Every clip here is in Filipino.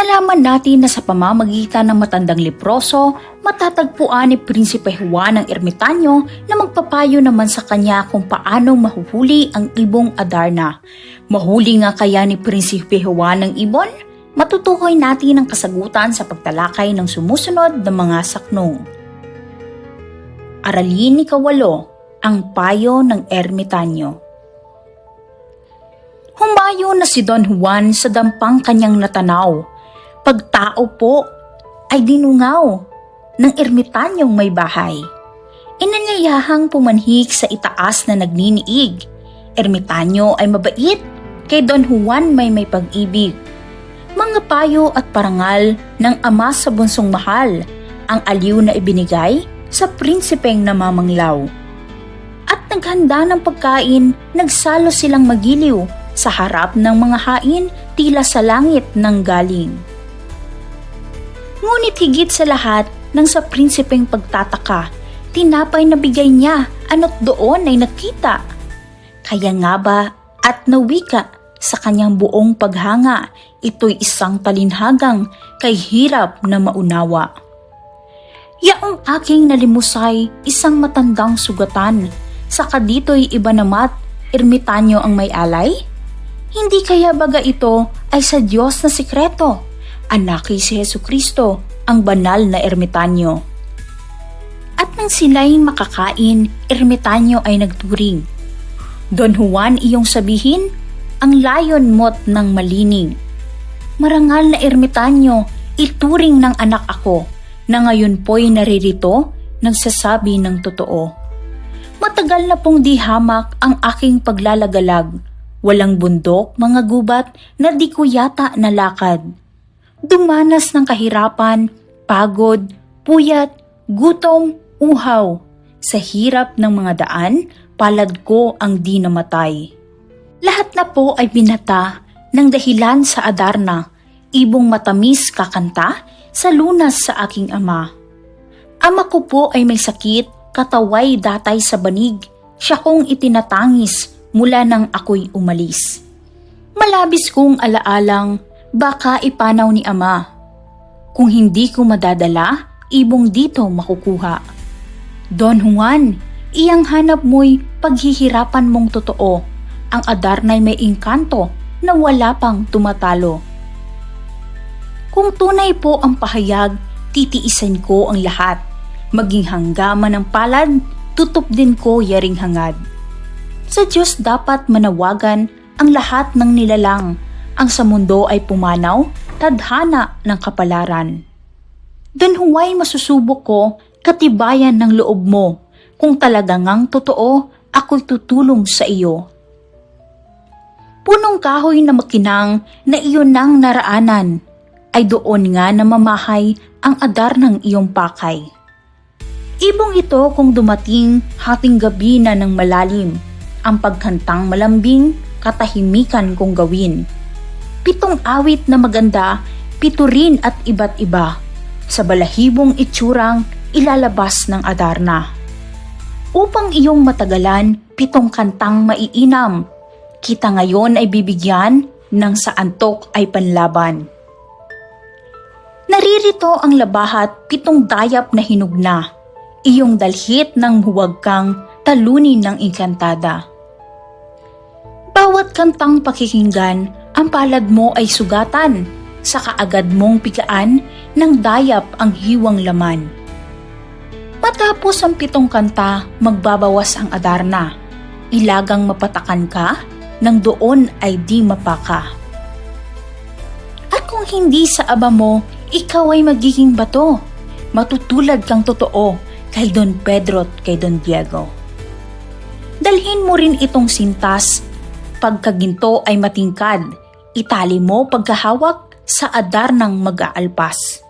Nalaman natin na sa pamamagitan ng matandang leproso, matatagpuan ni Prinsipe Juan ng Ermitanyo na magpapayo naman sa kanya kung paano mahuhuli ang ibong Adarna. Mahuli nga kaya ni Prinsipe Juan ng ibon? Matutukoy natin ang kasagutan sa pagtalakay ng sumusunod na mga saknong. Aralin ni Kawalo, ang payo ng Ermitanyo. Humayo na si Don Juan sa dampang kanyang natanaw. Pagtao po ay dinungaw ng ermitanyong may bahay. Inanyayahang pumanhik sa itaas na nagniniig. Ermitanyo ay mabait, kay Don Juan may may pag-ibig. Mga payo at parangal ng ama sa bunsong mahal ang aliw na ibinigay sa prinsipeng namamanglaw. At naghanda ng pagkain, nagsalo silang magiliw sa harap ng mga hain tila sa langit ng galing. Ngunit higit sa lahat nang sa prinsipeng pagtataka, tinapay na bigay niya ano't doon ay nakita. Kaya nga ba at nawika sa kanyang buong paghanga, ito'y isang talinhagang kay hirap na maunawa. Yaong aking nalimusay, isang matandang sugatan, saka dito'y iba namat, ermitanyo ang may alay? Hindi kaya baga ito ay sa Diyos na sikreto, anak si Heso Kristo, ang banal na ermitanyo. At nang sila'y makakain, ermitanyo ay nagturing. Don Juan iyong sabihin, ang layon mo't ng malining. Marangal na ermitanyo, ituring ng anak ako, na ngayon po'y naririto, nagsasabi ng totoo. Matagal na pong di hamak ang aking paglalagalag. Walang bundok, mga gubat na di ko yata nalakad. Dumanas ng kahirapan, pagod, puyat, gutom, uhaw. Sa hirap ng mga daan, palad ko ang di namatay. Lahat na po ay binata ng dahilan sa Adarna, ibong matamis kakanta sa lunas sa aking ama. Ama ko po ay may sakit, kataway datay sa banig, siya kong itinatangis mula nang ako'y umalis. Malabis kong alaalang, baka ipanaw ni ama. Kung hindi ko madadala, ibong dito makukuha. Don Juan, iyang hanap mo'y paghihirapan mong totoo. Ang Adarnay may engkanto na wala pang tumatalo. Kung tunay po ang pahayag, titiisan ko ang lahat. Maging hanggaman ng palad, tutup din ko yaring hangad. Sa Diyos dapat manawagan ang lahat ng nilalang. Ang sa mundo ay pumanaw, tadhana ng kapalaran. Don huway masusubok ko katibayan ng loob mo. Kung talaga ngang totoo, ako'y tutulong sa iyo. Punong kahoy na makinang na iyon nang naraanan, ay doon nga namamahay ang adar ng iyong pakay. Ibong ito kung dumating hating gabi na ng malalim, ang pagkantang malambing, katahimikan kong gawin. Pitong awit na maganda, pito rin at iba't iba, sa balahibong itsurang ilalabas ng Adarna. Upang iyong matagalan, pitong kantang maiinam, kita ngayon ay bibigyan ng sa antok ay panlaban. Naririto ang labahat pitong dayap na hinugna, iyong dalhit ng huwag kang talunin ng inkantada. Bawat kantang pakikinggan, ang palad mo ay sugatan, sa kaagad mong pigaan ng dayap ang hiwang laman. Matapos ang pitong kanta, magbabawas ang adarna. Ilagang mapatakan ka, nang doon ay di mapaka. At kung hindi sa aba mo, ikaw ay magiging bato. Matutulad kang totoo kay Don Pedro at kay Don Diego. Dalhin mo rin itong sintas. Pagkaginto ay matingkad. Itali mo pagkahawak sa adar ng mag-aalpas.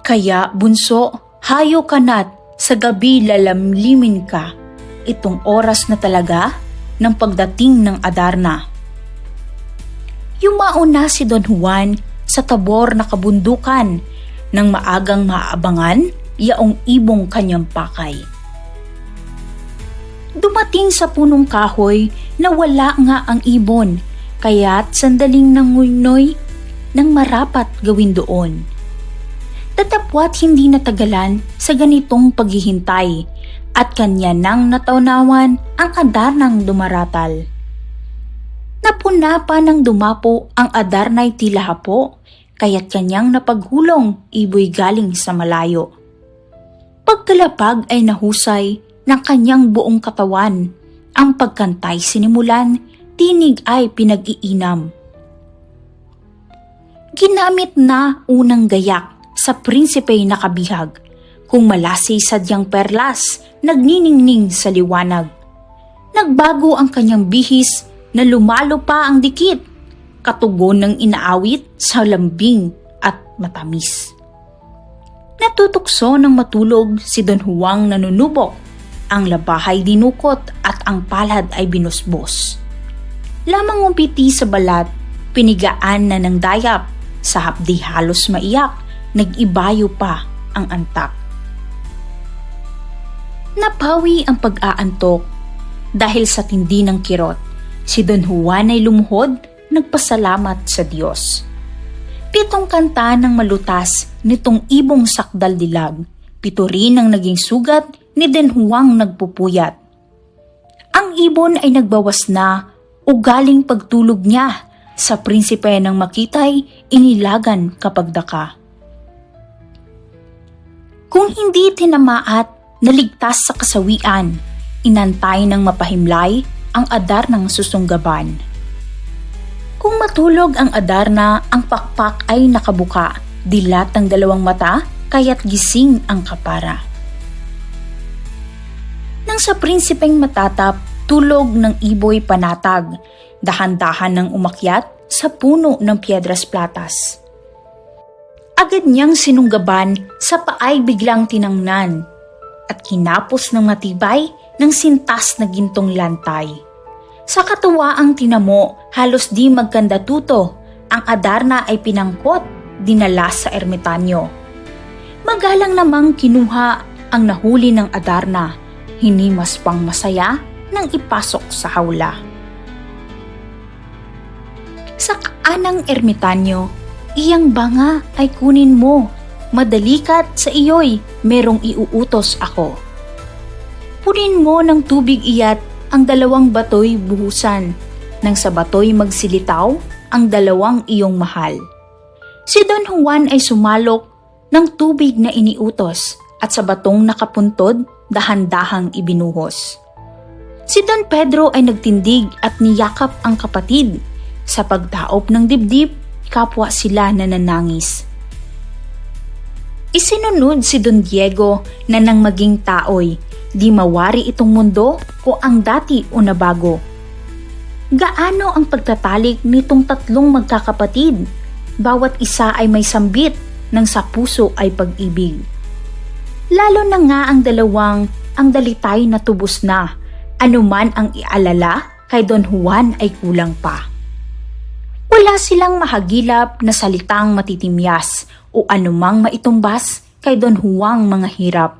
Kaya bunso, hayo ka na't sa gabi lalamlimin ka. Itong oras na talaga ng pagdating ng Adarna. Yumaon na si Don Juan sa tabor na kabundukan nang maagang maaabangan yaong ibong kanyang pakay. Dumating sa punong kahoy na wala nga ang ibon, kaya't sandaling nanguynoy, ng marapat gawin doon. Tatapwat hindi natagalan sa ganitong paghihintay at kanya nang nataunawan ang adarnang dumaratal. Napuna pa ng dumapo ang adarnay tila hapo, kaya't kanyang napaghulong iboy galing sa malayo. Pagkalapag ay nahusay ng kanyang buong katawan. Ang pagkantay sinimulan, tinig ay pinag-iinam. Ginamit na unang gayak sa prinsipey na kabihag, kung malasi sadyang perlas, nagniningning sa liwanag. Nagbago ang kanyang bihis na lumalo pa ang dikit, katugon ng inaawit sa lambing at matamis. Natutukso ng matulog si Don Juan nanunubok, ang labahay dinukot at ang palad ay binusbos. Lamang umpiti sa balat, pinigaan na ng dayap, sa hapdi halos maiyak, nag-ibayo pa ang antak. Napawi ang pag-aantok dahil sa tindi ng kirot. Si Don Juan ay lumuhod, nagpasalamat sa Diyos. Pitong kanta ng malutas nitong ibong sakdal dilag. Pito rin ang naging sugat ni Don Juan nagpupuyat. Ang ibon ay nagbawas na ugaling pagtulog niya sa prinsipe ng makitay inilagan kapag daka. Kung hindi tinamaat, naligtas sa kasawian, inantay ng mapahimlay ang adar ng susunggaban. Kung matulog ang Adarna, ang pakpak ay nakabuka, dilat ang dalawang mata, kaya't gising ang kapara. Nang sa prinsipeng matatap, tulog ng iboy panatag, dahan-dahan ng umakyat sa puno ng piedras platas. Agad niyang sinunggaban sa paay biglang tinangnan at kinapos ng matibay ng sintas na gintong lantay. Sa katuwaang tinamo, halos di magkanda tuto, ang Adarna ay pinangkot, dinala sa ermitanyo. Magalang namang kinuha ang nahuli ng Adarna, hinimas pang masaya nang ipasok sa hawla. Sa kaanang ermitanyo, iyang banga ay kunin mo, madalikat sa iyo'y merong iuutos ako. Punin mo ng tubig iyat ang dalawang batoy buhusan, nang sa batoy magsilitaw ang dalawang iyong mahal. Si Don Juan ay sumalok ng tubig na iniutos at sa batong nakapuntod dahan-dahang ibinuhos. Si Don Pedro ay nagtindig at niyakap ang kapatid. Sa pagdaop ng dibdib, kapwa sila nananangis. Isinunod si Don Diego na nang maging taoy, di mawari itong mundo o ang dati o nabago. Gaano ang pagtatalik nitong tatlong magkakapatid? Bawat isa ay may sambit ng sa puso ay pag-ibig. Lalo na nga ang dalawang ang dalitay na tubos na, anuman ang ialala kay Don Juan ay kulang pa. Wala silang mahagilap na salitang matitimyas o anumang maitumbas kay Don Juan mga hirap.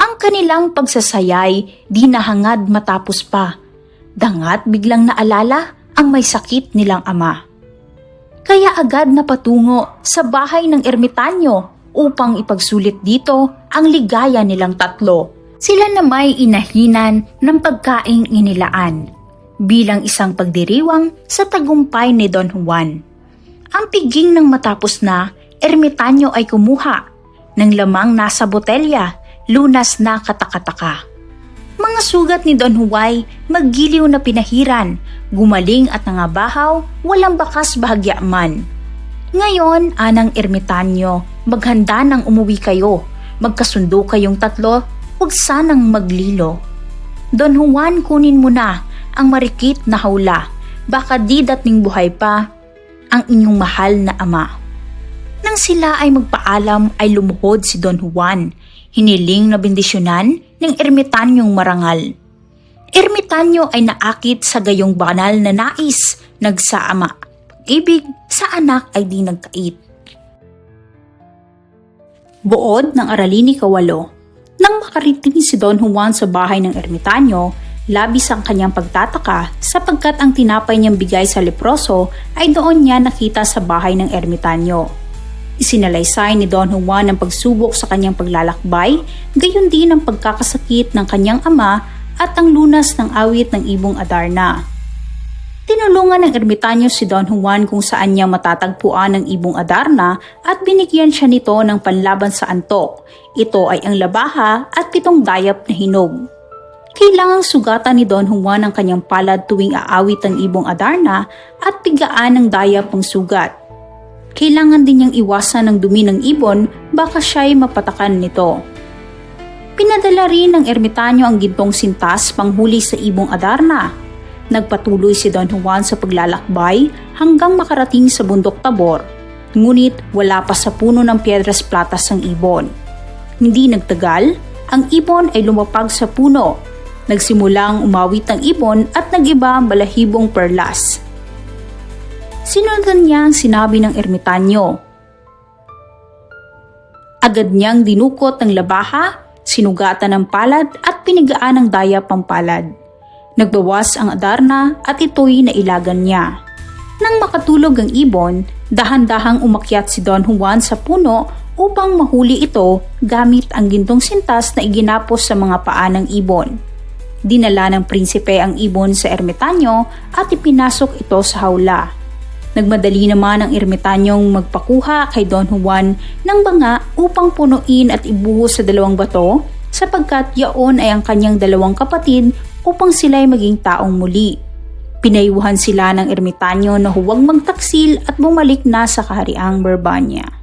Ang kanilang pagsasayay di nahangad matapos pa, dangat biglang naalala ang may sakit nilang ama. Kaya agad na patungo sa bahay ng ermitanyo upang ipagsulit dito ang ligaya nilang tatlo. Sila na may inahinan ng pagkaing inilaan bilang isang pagdiriwang sa tagumpay ni Don Juan. Ang piging ng matapos na, ermitanyo ay kumuha ng lamang nasa botelya, lunas na katakataka. Mga sugat ni Don Juan maggiliw na pinahiran, gumaling at nangabahaw, walang bakas bahagya man. Ngayon, anang ermitanyo, maghanda nang umuwi kayo. Magkasundo kayong tatlo, huwag sanang maglilo. Don Juan, kunin mo na ang marikit na hawla. Baka di dating buhay pa ang inyong mahal na ama. Nang sila ay magpaalam ay lumuhod si Don Juan, hiniling na bendisyonan ng ermitanyong marangal. Ermitanyo ay naakit sa gayong banal na nais, nagsaama. Ibig sa anak ay di nagkait. Buod ng aralin ni Kawalo, nang makariting si Don Juan sa bahay ng ermitanyo, Labis ang kanyang pagtataka sapagkat ang tinapay niyang bigay sa leproso ay doon niya nakita sa bahay ng ermitanyo. Isinalaysay ni Don Juan ang pagsubok sa kanyang paglalakbay, gayon din ang pagkakasakit ng kanyang ama at ang lunas ng awit ng ibong Adarna. Tinulungan ng ermitanyo si Don Juan kung saan niya matatagpuan ang ibong Adarna at binigyan siya nito ng panlaban sa antok. Ito ay ang labaha at pitong dayap na hinog. Kailangang sugatan ni Don Juan ang kanyang palad tuwing aawit ang ibong Adarna at pigaan ng dayap ang sugat. Kailangan din niyang iwasan ang dumi ng ibon baka siya'y mapatakan nito. Pinadala rin ng ermitanyo ang gintong sintas panghuli sa ibong Adarna. Nagpatuloy si Don Juan sa paglalakbay hanggang makarating sa bundok Tabor. Ngunit wala pa sa puno ng Piedras Platas ang ibon. Hindi nagtagal, ang ibon ay lumapag sa puno. Nagsimulang umawit ang ibon at nagiba ang balahibong perlas. Sinundan niya ang sinabi ng ermitanyo. Agad niyang dinukot ang labaha, sinugatan ng palad at pinigaan ng daya pampalad. Nagbawas ang adarna at ito'y nailagan niya. Nang makatulog ang ibon, dahan-dahang umakyat si Don Juan sa puno upang mahuli ito gamit ang gintong sintas na iginapos sa mga paa ng ibon. Dinala ng prinsipe ang ibon sa ermitanyo at ipinasok ito sa hawla. Nagmadali naman ang ermitanyong magpakuha kay Don Juan ng banga upang punuin at ibuhos sa dalawang bato sapagkat yaon ay ang kanyang dalawang kapatid upang sila'y maging taong muli. Pinayuhan sila ng ermitanyo na huwag magtaksil at bumalik na sa kahariang Bourbania.